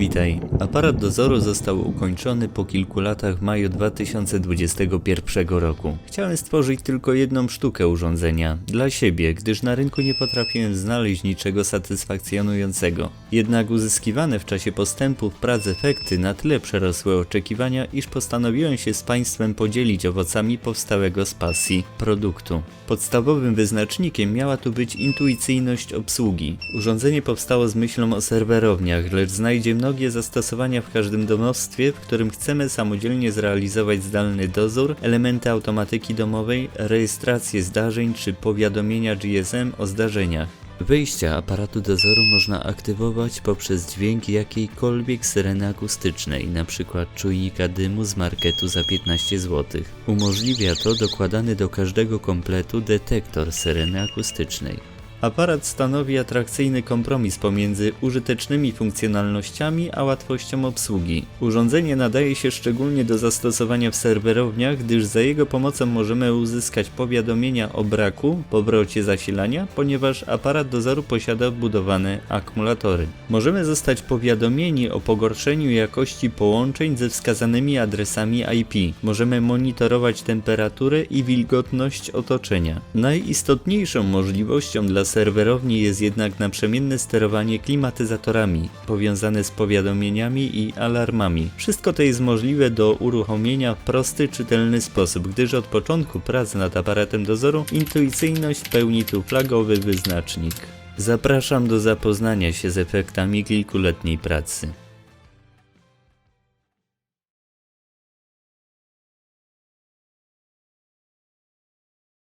Witaj. Aparat dozoru został ukończony po kilku latach w maju 2021 roku. Chciałem stworzyć tylko jedną sztukę urządzenia dla siebie, gdyż na rynku nie potrafiłem znaleźć niczego satysfakcjonującego. Jednak uzyskiwane w czasie postępów prac efekty na tyle przerosły oczekiwania, iż postanowiłem się z Państwem podzielić owocami powstałego z pasji produktu. Podstawowym wyznacznikiem miała tu być intuicyjność obsługi. Urządzenie powstało z myślą o serwerowniach, lecz znajdzie mnogie zastosowania w każdym domostwie, w którym chcemy samodzielnie zrealizować zdalny dozór, elementy automatyki domowej, rejestrację zdarzeń czy powiadomienia GSM o zdarzeniach. Wejścia aparatu dozoru można aktywować poprzez dźwięk jakiejkolwiek syreny akustycznej, np. czujnika dymu z marketu za 15 zł. Umożliwia to dokładany do każdego kompletu detektor syreny akustycznej. Aparat stanowi atrakcyjny kompromis pomiędzy użytecznymi funkcjonalnościami a łatwością obsługi. Urządzenie nadaje się szczególnie do zastosowania w serwerowniach, gdyż za jego pomocą możemy uzyskać powiadomienia o braku, powrocie zasilania, ponieważ aparat dozoru posiada wbudowane akumulatory. Możemy zostać powiadomieni o pogorszeniu jakości połączeń ze wskazanymi adresami IP. Możemy monitorować temperaturę i wilgotność otoczenia. Najistotniejszą możliwością dla serwerowni jest jednak naprzemienne sterowanie klimatyzatorami, powiązane z powiadomieniami i alarmami. Wszystko to jest możliwe do uruchomienia w prosty, czytelny sposób, gdyż od początku pracy nad aparatem dozoru intuicyjność pełni tu flagowy wyznacznik. Zapraszam do zapoznania się z efektami kilkuletniej pracy.